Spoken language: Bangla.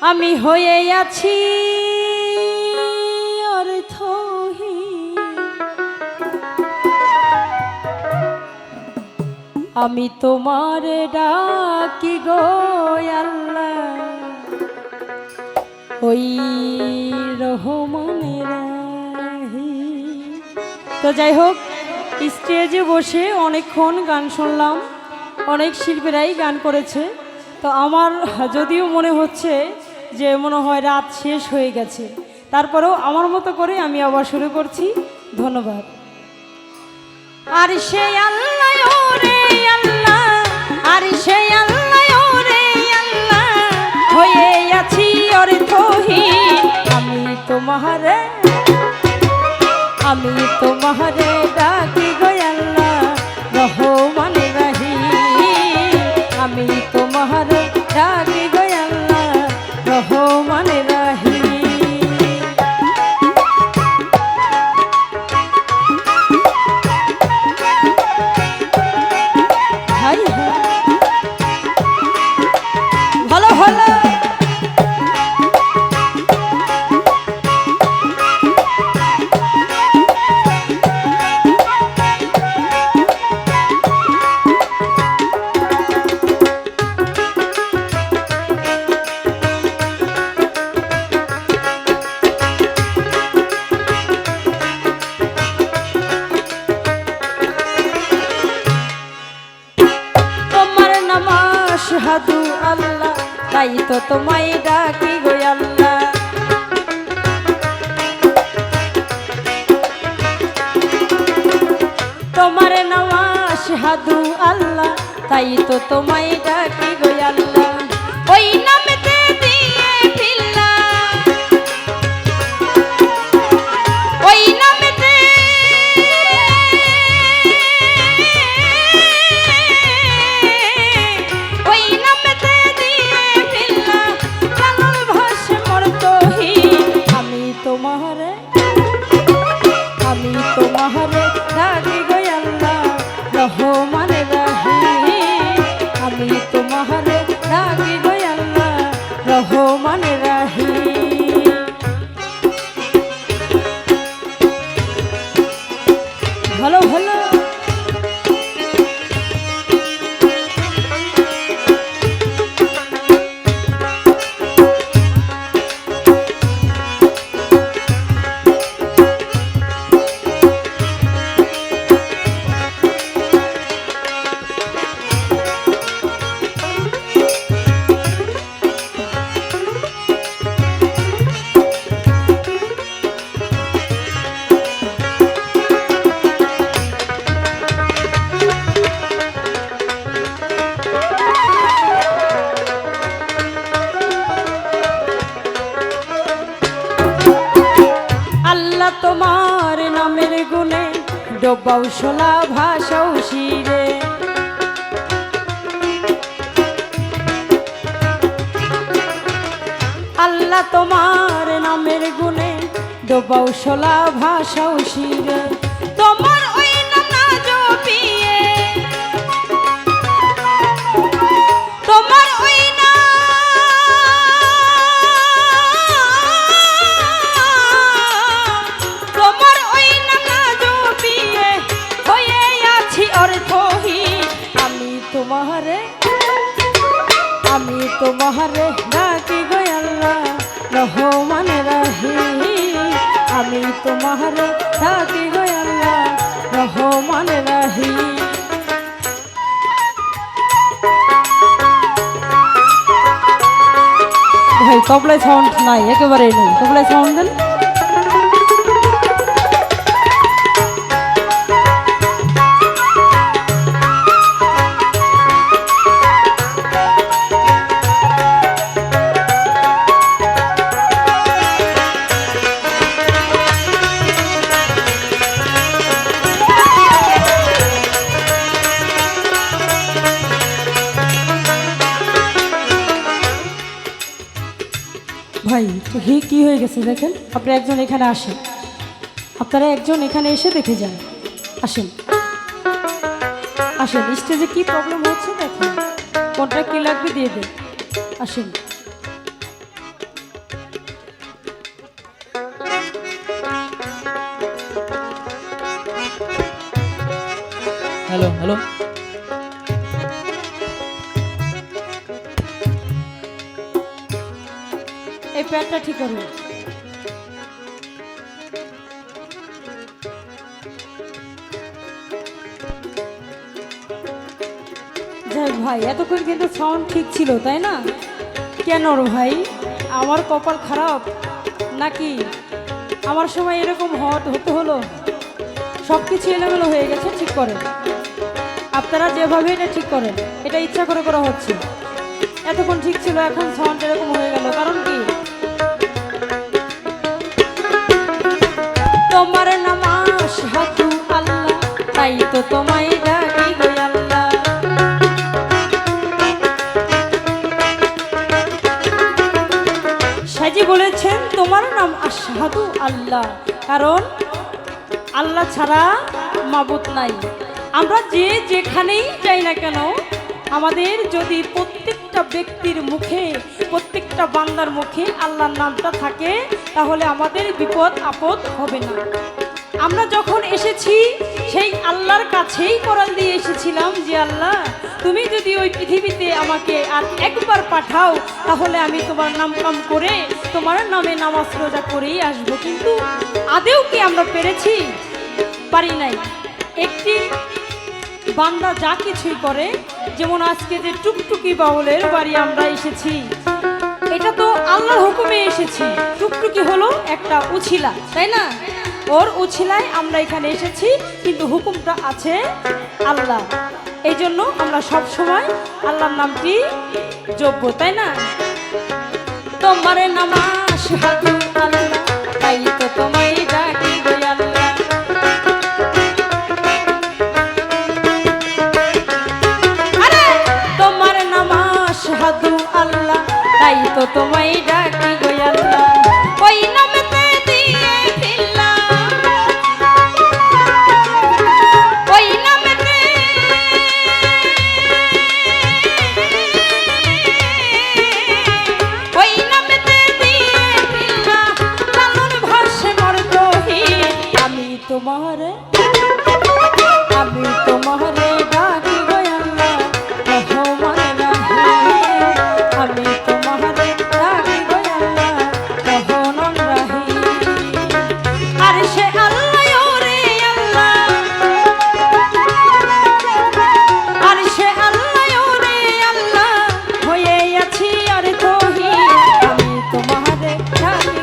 আমি হয়ে আছি আমি তোমার ডাকি গো আল্লাহ। ওই রহমানের তো যাই হোক, স্টেজে বসে অনেকক্ষণ গান শুনলাম। অনেক শিল্পীরাই গান করেছে। তো আমার যদিও মনে হচ্ছে যে মনে হয় রাত শেষ হয়ে গেছে। তারপরেও আমার মতো করে আমি আবার শুরু করছি। ধন্যবাদ। আর আল্লাহ আর অর্থহীন আমি তোমার আমি তোমারে হাদু আল্লাহ, তাই তো তোমায় ডাকি গো আল্লাহ। তোমার নামাজ সাধু আল্লাহ, তাই তো তোমায় ডাকি গো আল্লাহ। ওই নামেতে রহমান তোমার নামের গুণে ডোবাও শোলা ভাষাও শিরে। আল্লাহ তোমার নামের গুণে ডোবাও শোলা ভাষাও শিরে। তোমারে ডাকি গো আল্লাহ রহমান রাহি ভাই তবলায় সাউন্ড নাই একেবারেই নেই। তবলায় সাউন্ড দেন? ঘি কী হয়ে গেছে দেখেন? আপনি একজন এখানে আসেন। আপনারা একজন এখানে এসে দেখে যান। আসেন। আসেন, স্টেজে কি প্রবলেম হচ্ছে দেখেন। কোনটা কী লাগবে দিয়ে দিন। আসেন। হ্যালো হ্যালো এই প্যান্টটা ঠিক করুন যাই ভাই, এতক্ষণ কিন্তু সাউন্ড ঠিক ছিল, তাই না? কেন ভাই? আমার কপাল খারাপ? নাকি আমার সময় এরকম হট হতে হলো? সব কিছু এলোমেলো হয়ে গেছে, ঠিক করেন আপনারা যেভাবে এটা ঠিক করেন, এটা ইচ্ছা করে করা হচ্ছে। এতক্ষণ ঠিক ছিল, এখন সাউন্ড এরকম হয়ে গেল। কারণ কি? তোমার নামাজ হাতু আল্লাহ, তাই তো তোমায় ডাকি আল্লাহ। সাজি বলেছেন, তোমার নাম আশহাদু আল্লাহ, কারণ আল্লাহ ছাড়া মাবুত নাই। আমরা যে যেখানেই যাই না কেন, আমাদের যদি প্রত্যেকটা ব্যক্তির মুখে, প্রত্যেকটা বান্দার মুখে আল্লাহর নামটা থাকে, তাহলে আমাদের বিপদ, আপদ হবে না। আমরা যখন এসেছি, সেই আল্লাহর কাছেই করাল দিয়ে এসেছিলাম যে, আল্লাহ, তুমি যদি ওই পৃথিবীতে আমাকে আর একবার পাঠাও, তাহলে আমি তোমার নাম কাম করে, তোমার নামে নামাজ রোজা করেই আসব। কিন্তু আদেও কি আমরা পেরেছি? পারি নাই। একটি বান্দা যা কিছুই করে, যেমন আজকে যে টুকটুকি বাউলের বাড়ি আমরা এসেছি, এটা তো আল্লাহর হুকুমে এসেছি। টুকটুকি হলো একটা উছিলা, তাই না? ওর উছিলায় আমরা এখানে এসেছি, কিন্তু হুকুমটা আছে আল্লাহ। এই জন্য আমরা সব সময় আল্লাহর নামটি যোগ্য তাই না? তোমার নামাজ আল্লাহ, তাই তো তোমায় ডাকি। তাই তো তোমায় ডাকি গোয়াল্লা ওই নামেতে দিয়ে ওই নামেতে ওই নামেতে দিয়ে ফিরলাম। লালন আমি তোমার Gracias.